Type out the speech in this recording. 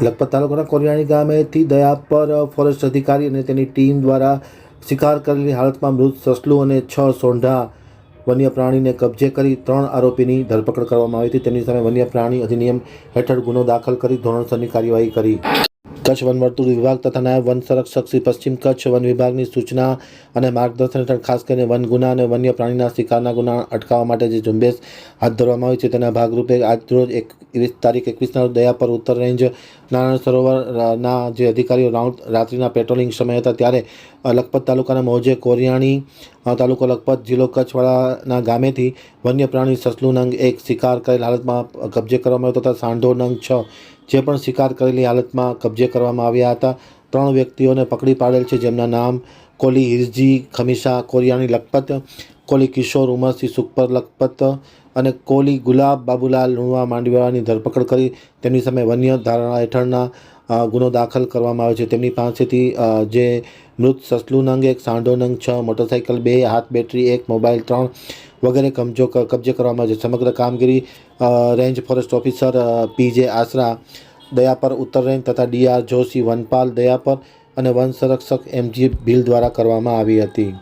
લખપત તાલુકાના કોરિયાણી ગામેથી દયા પર ફોરેસ્ટ અધિકારી અને તેની ટીમ દ્વારા શિકાર કરેલી હાલતમાં મૃત સસલું અને છ સોંઢા વન્ય પ્રાણીને કબજે કરી ત્રણ આરોપીની ધરપકડ કરવામાં આવી હતી. તેમની સામે વન્ય પ્રાણી અધિનિયમ હેઠળ ગુનો દાખલ કરી ધોરણસરની કાર્યવાહી કરી. કચ્છ વનવર્તુળ વિભાગ તથા નાયબ વન સંરક્ષક શ્રી પશ્ચિમ કચ્છ વન વિભાગની સૂચના અને માર્ગદર્શન હેઠળ ખાસ કરીને વન ગુના અને વન્ય પ્રાણીના શિકારના ગુના અટકાવવા માટે જે ઝુંબેશ હાથ ધરવામાં આવી છે તેના ભાગરૂપે આજરોજ એકવીસ તારીખ એકવીસના રોજ દયા પર ઉત્તર રેન્જ નારાયણ સરોવરના જે અધિકારીઓ રાઉન્ડ રાત્રિના પેટ્રોલિંગ સમય હતા ત્યારે લખપત તાલુકાના મોજે કોરિયાણી તાલુકો લખપત જિલ્લો કચ્છવાળાના ગામેથી વન્ય પ્રાણી સસલું નંગ એક શિકાર કરેલ હાલતમાં કબજે કરવામાં આવ્યો તથા સાંઢો નંગ છ જે પણ શિકાર કરેલી હાલતમાં કબજે કરવામાં આવ્યા હતા. ત્રણ વ્યક્તિઓને પકડી પાડેલ છે, જેમના નામ કોલી હિરજી, ખમીસા, કોરિયાણી લખપત, કોલી કિશોર ઉમરસિંહ સુખપર લખપત અને કોલી ગુલાબ બાબુલાલ લુણવા માંડવીવાળાની ધરપકડ કરી તેમની સામે વન્ય ધારણા હેઠળના ગુનો દાખલ કરવામાં આવ્યો છે. તેમની પાસેથી જે મૃત સસલું નંગ એક, સાંઢો નંગ છ મોટરસાઇકલ બે, હાથ બેટરી એક, મોબાઈલ ત્રણ વગેરે કબજો કબજે કરવામાં આવ્યો છે. સમગ્ર કામગીરી range forest officer P J Dayapar ઉત્તર રેન્જ તથા ડીઆર જોશી વનપાલ દયાપર અને વન સંરક્ષક એમજી ભીલ દ્વારા કરવામાં આવી હતી.